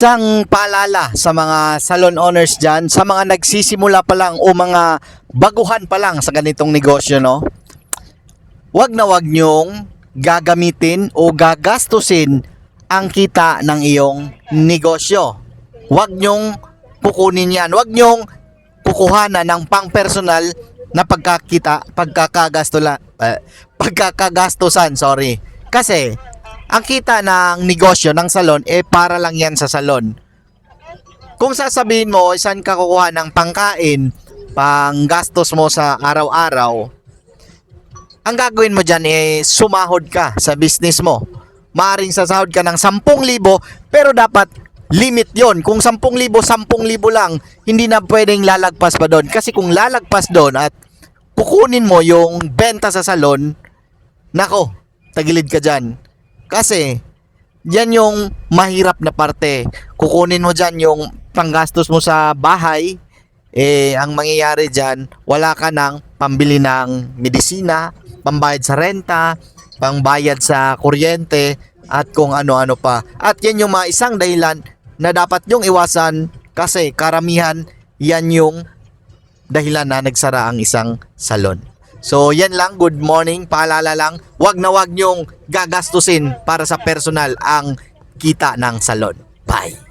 Isang paalala sa mga salon owners dyan, sa mga nagsisimula pa lang o mga baguhan pa lang sa ganitong negosyo, no? Huwag na huwag nyong gagamitin o gagastusin ang kita ng iyong negosyo. Huwag nyong kukunin yan. Huwag nyong kukuhanan ng pang-personal na pagkakita, pagkakagastola, eh, pagkakagastusan, sorry. Kasi, ang kita ng negosyo ng salon, eh para lang yan sa salon. Kung sasabihin mo, saan ka kukuha ng pangkain, pang gastos mo sa araw-araw, ang gagawin mo dyan eh sumahod ka sa business mo. Maaring sasahod ka ng 10,000 pero dapat limit yon Kung 10,000, 10,000 lang, hindi na pwedeng lalagpas pa doon. Kasi kung lalagpas doon at kukunin mo yung benta sa salon, nako, tagilid ka dyan. Kasi, yan yung mahirap na parte. Kukunin mo dyan yung panggastos mo sa bahay, eh, ang mangyayari dyan, wala ka ng pambili ng medisina, pambayad sa renta, pangbayad sa kuryente, at kung ano-ano pa. At yan yung mga isang dahilan na dapat yung iwasan kasi karamihan yan yung dahilan na nagsara ang isang salon. So yan lang, good morning. Paalala lang, wag na wag nyong gagastusin para sa personal ang kita ng salon. Bye!